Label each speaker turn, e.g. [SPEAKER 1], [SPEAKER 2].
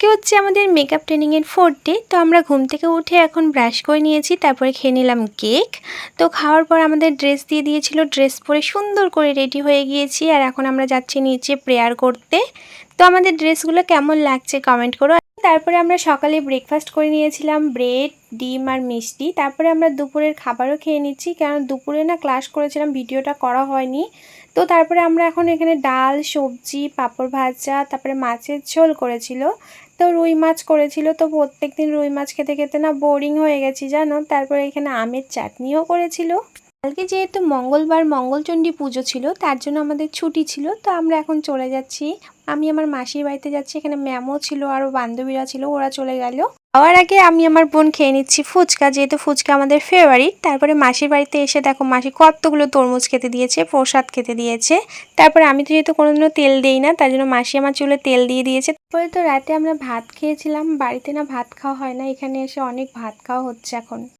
[SPEAKER 1] আজকে হচ্ছে আমাদের মেকআপ ট্রেনিংয়ের ফোর্থ ডে তো আমরা ঘুম থেকে উঠে এখন ব্রাশ করে নিয়েছি, তারপরে খেয়ে নিলাম কেক তো খাওয়ার পর আমাদের ড্রেস দিয়ে দিয়েছিল ড্রেস পরে সুন্দর করে রেডি হয়ে গিয়েছি, আর এখন আমরা যাচ্ছি নিচে প্রেয়ার করতে। তো আমাদের ড্রেসগুলো কেমন লাগছে কমেন্ট করো। তারপরে আমরা সকালে ব্রেকফাস্ট করে নিয়েছিলাম ব্রেড ডিম আর মিষ্টি। তারপরে আমরা দুপুরের খাবারও খেয়ে নিচ্ছি, কারণ দুপুরে না ক্লাস করেছিলাম ভিডিওটা করা হয়নি। তো তারপরে আমরা এখন এখানে ডাল, সবজি, পাঁপড় ভাজা, তারপরে মাছের ঝোল করেছিল। তো রুই মাছ করেছিল, তো প্রত্যেক দিন রুই মাছ খেতে খেতে না বোরিং হয়ে গেছি, জানো? তারপরে এখানে আমের চাটনিও করেছিল। কালকে যেহেতু মঙ্গলবার মঙ্গলচণ্ডী পুজো ছিল, তার জন্য আমাদের ছুটি ছিল, তো আমরা এখন চলে যাচ্ছি। আমি আমার মাসির বাড়িতে যাচ্ছি, এখানে ম্যামও ছিল আরও বান্ধবীরা ছিল, ওরা চলে গেল। যাওয়ার আগে আমি আমার বোন খেয়ে নিচ্ছি ফুচকা, যেহেতু ফুচকা আমাদের ফেভারিট তারপরে মাসির বাড়িতে এসে দেখো, মাসি কতগুলো তরমুজ খেতে দিয়েছে, প্রসাদ খেতে দিয়েছে। তারপরে আমি তো যেহেতু কোনোদিনও তেল দিই না, তার জন্য মাসি আমার চুলে তেল দিয়ে দিয়েছে। তারপরে তো রাতে আমরা ভাত খেয়েছিলাম, বাড়িতে না ভাত খাওয়া হয় না, এখানে এসে অনেক ভাত খাওয়া হচ্ছে এখন।